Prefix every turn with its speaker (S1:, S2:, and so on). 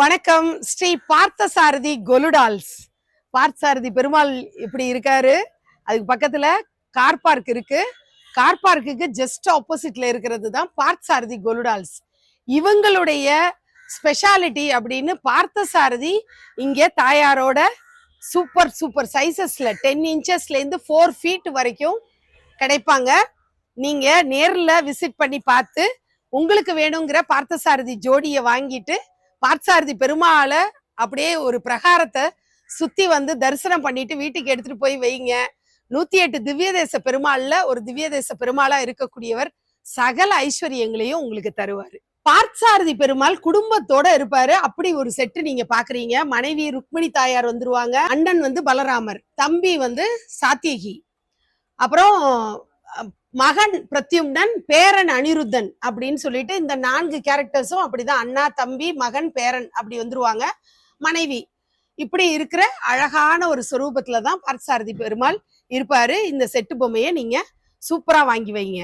S1: வணக்கம். ஸ்ரீ பார்த்தசாரதி கொலுடால்ஸ். பார்த்தசாரதி பெருமாள் இப்படி இருக்காரு. அதுக்கு பக்கத்துல கார் பார்க் இருக்கு. கார் பார்க்குக்கு ஜஸ்ட் ஆப்போசிட்ல இருக்கிறது தான் பார்த்தசாரதி கொலுடால்ஸ். இவங்களுடைய ஸ்பெஷாலிட்டி அப்படின்னு பார்த்தசாரதி இங்கே தாயாரோட சூப்பர் சூப்பர் சைசஸ்ல டென் இன்ச்சஸ்லேருந்து ஃபோர் ஃபீட் வரைக்கும் கிடைப்பாங்க. நீங்க நேரில் விசிட் பண்ணி பார்த்து உங்களுக்கு வேணுங்கிற பார்த்தசாரதி ஜோடியை வாங்கிட்டு பார்த்தசாரதி பெருமாளை அப்படியே ஒரு பிரகாரத்தை சுத்தி வந்து தரிசனம் பண்ணிட்டு வீட்டுக்கு எடுத்துட்டு போய் வைங்க. நூத்தி எட்டு திவ்ய தேச பெருமாள்ல ஒரு திவ்ய தேச பெருமாளா இருக்கக்கூடியவர் சகல ஐஸ்வர்யங்களையும் உங்களுக்கு தருவாரு. பார்த்தசாரதி பெருமாள் குடும்பத்தோட இருப்பாரு. அப்படி ஒரு செட்டு நீங்க பாக்குறீங்க. மனைவி ருக்மிணி தாயார் வந்துருவாங்க. அண்ணன் வந்து பலராமர். தம்பி வந்து சாத்தியகி. அப்புறம் மகன் பிரத்யும்னன் பேரன் அனிருத்தன் அப்படின்னு சொல்லிட்டு இந்த நான்கு கேரக்டர்ஸும் அப்படிதான். அண்ணா தம்பி மகன் பேரன் அப்படி வந்துருவாங்க. மனைவி இப்படி இருக்கிற அழகான ஒரு சொரூபத்துல தான் பார்த்தசாரதி பெருமாள் இருப்பாரு. இந்த செட்டு பொம்மையை நீங்க சூப்பரா வாங்கி வைங்க.